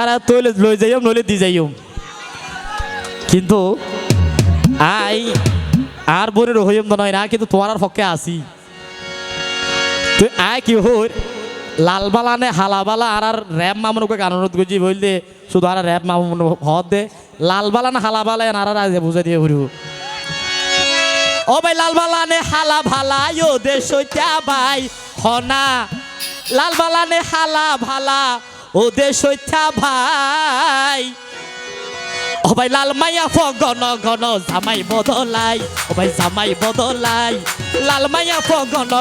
আর তৈলে লই যাইম, নইলে দি যাইম। কিন্তু আই আর বোনের হইম নয় না, কিন্তু তোমার পক্ষে আসি তুই আয় কি হই লালবালা নে হালাবালা, আর আর র্যাপ মামুনকে গানত গুজি বললে শুধু আর র্যাপ মামুন হদ দে। লালবালা না হালাবালা আর আর বুঝাই দিয়ে ঘুরিব ও ভাই লালবালা নে হালা ভালা ইও দে সইতা ভাই হনা লালবালা নে। হালা ভালা ও দেশ ভাই। ও ভাই লাল মাইয়া ফ গন জামাই বদলাই। ও ভাই জামাই বদলাই। লাল মাইয়া ফ গন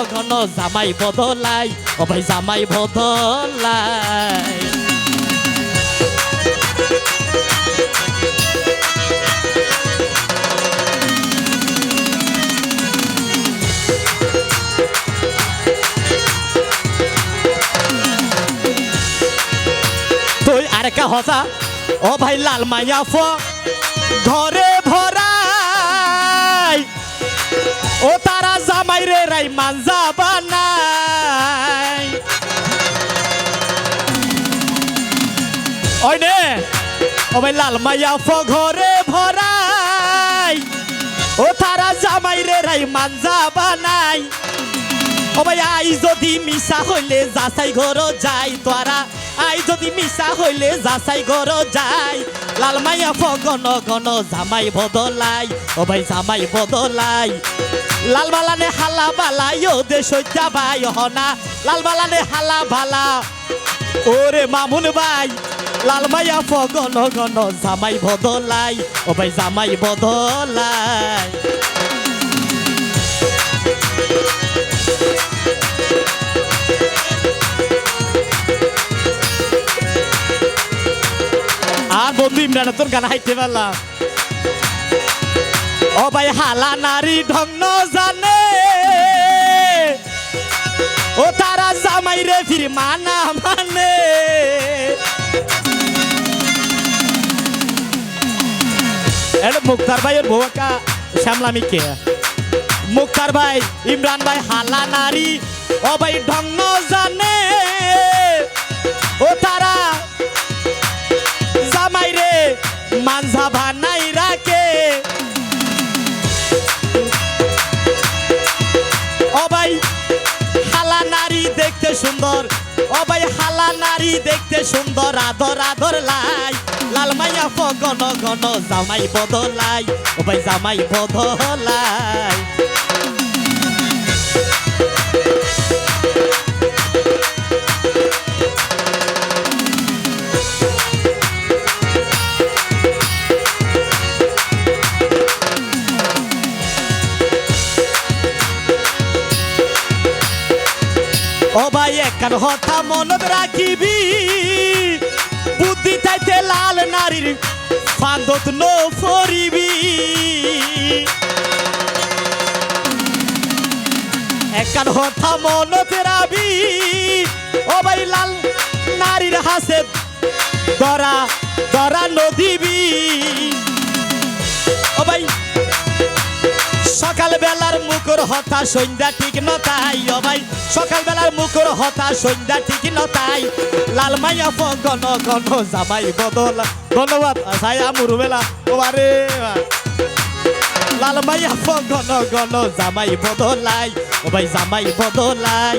জামাই বদলাই। ও ভাই জামাই বদলাই। আরেকা হসা ও ভাই লাল মাইয়া ফ ঘরে ভরাই ও তারা জামাই রে রাই মানজা বানাই ওই নে ও ভাই লাল মাইয়া ফ ঘরে ভরাই ও তারা জামাই রে রাই মানজা বানাই ও ভাই আই যদি মিশা হইলে যাচাই ঘর যাই তোরা আই যদি মিশা হইলে যাচাই ঘর যাই। লাল মাইয়া ফ গন জামাই বদলাই। ও ভাই, জামাই বদলাই। লাল বালানে হালা বালা ইও দে সজ্জা ভাই হনা। লাল বালানে হালা বালা। ওরে মামুন ভাই, লাল মাইয়া ফ গন গন জামাই বদলাই। ও ভাই, জামাই বদলাই। ইমরান, তোর গান হাইতে পারলাম ও ভাই, হালা নারী ঢং জানে। ও তারা জামাই রে ফির মানা। মানে এটা মুক্তার ভাইয়ের বউকা শ্যামলামি কে? মুক্তার ভাই, ইমরান ভাই, হালা নারী, ও ভাই ঢং জানে। ও তারা সুন্দর। ও ভাই, হালা নারী দেখতে সুন্দর আধর আধর লাই। লাল মাইয়া ঘন গন জামাই বদলাই। ও ভাই, জামাই বদলাই। একখান হতা মনত রাখিবি। বুদ্ধি চাইতে লাল নারীর ফান্দত নো ফরিবি একখান হতা মনত রাবি ও ভাই, লাল নারীর হাসে দরা দরা নদীবি ও ভাই সকাল বেলার মুখর হতা সন্ধ্যা ঠিক নতাই ও ভাই। সকাল বেলার মুখর হতা সন্ধ্যা ঠিক নতাই লাল মাইয়া গন গন জামাই বদল। ধন্যবাদ সায়া মুরুবেলা আরে লাল মাইয়া গন গন জামাই বদলাই। ও ভাই, জামাই বদলাই।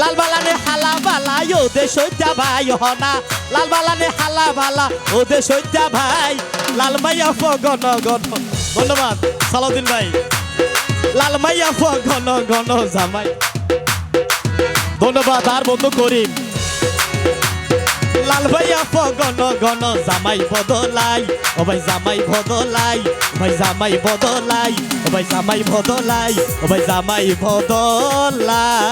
লাল বালানে হালা বালা, ও দে সজ্জা ভাই হনা লাল বালানে হালা বালা, ও দে সজ্জা ভাই। লাল মাইয়া গন গন ধন্যবাদ, সালাউদ্দিন ভাই। লাল মাইয়া ঘন ঘন জামাই। ধন্যবাদ, আর বন্ধু করিম। লাল ভাইয়া ফ ঘন জামাই বদলাই। ও ভাই জামাই বদলাই ভাই জামাই বদলাই, ও ভাই জামাই বদলাই, ও ভাই জামাই বদলাই।